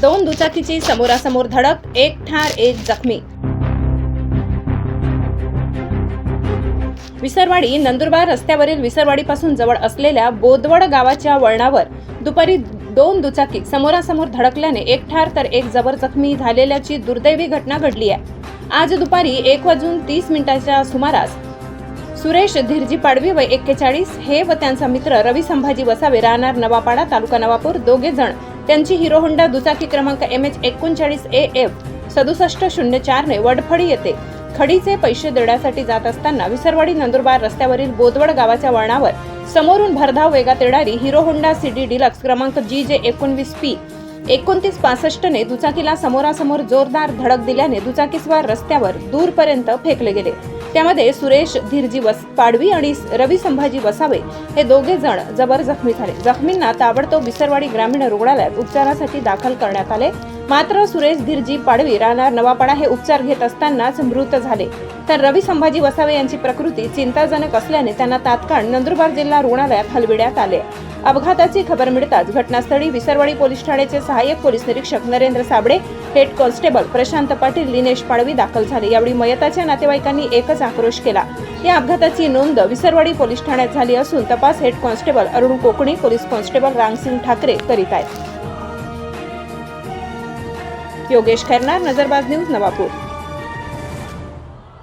दोन दुचाकीची समोरासमोर धडक एक ठार एक जखमी. विसरवाडी नंदुरबार रस्त्यावरील विसरवाडीपासून जवळ असलेल्या बोदवड गावाच्या वळणावर दुपारी दोन दुचाकी समोरासमोर धडकल्याने एक ठार तर एक जबर जखमी झालेल्याची दुर्दैवी घटना घडली आहे. आज दुपारी एक वाजून तीस मिनिटाच्या सुमारास सुरेश धीरजी पाडवी व एक्केचाळीस हे व त्यांचा मित्र रवी संभाजी वसावे राहणार नवापाडा तालुका नवापूर दोघे जण त्यांची हिरो होंडा दुचाकी क्रमांक एम एच एकोणचाळीस ए एफ सदुसष्ट शून्य चारने वडफडी येथे खडीचे पैसे देण्यासाठी जात असताना विसरवाडी नंदुरबार रस्त्यावरील बोदवड गावाच्या वळणावर समोरून भरधाव वेगात येणारी हिरो होंडा सिडी डिलक्स क्रमांक जी जे एकोणवीस पी एकोणतीस पासष्टने दुचाकीला समोरासमोर जोरदार धडक दिल्याने दुचाकीस्वार रस्त्यावर दूरपर्यंत फेकले गेले. त्यामध्ये सुरेश धीरजी वस पाडवी आणि रवी संभाजी वसावे हे दोघे जण जबर जखमी झाले. जखमींना ताबडतोब विसरवाडी ग्रामीण रुग्णालयात उपचारासाठी दाखल करण्यात आले. मात्र सुरेश धीरजी पाडवी राहणार नवापाडा हे उपचार घेत असतानाच मृत झाले. तर रवी संभाजी वसावे यांची प्रकृती चिंताजनक असल्याने त्यांना तात्काळ नंदुरबार जिल्हा रुग्णालयात हलविण्यात आले. अपघाताची खबर मिळताच घटनास्थळी विसरवाडी पोलीस ठाण्याचे सहाय्यक पोलीस निरीक्षक नरेंद्र साबडे हेड कॉन्स्टेबल प्रशांत पाटील लिनेश पाडवी दाखल झाले. यावेळी मयताच्या नातेवाईकांनी एकच आक्रोश केला. या अपघाताची नोंद विसरवाडी पोलीस ठाण्यात झाली असून तपास head constable Arun Kokani police constable Ramsingh Thakare करीत आहेत. योगेश खैरनार नजरबाज न्यूज नवापूर.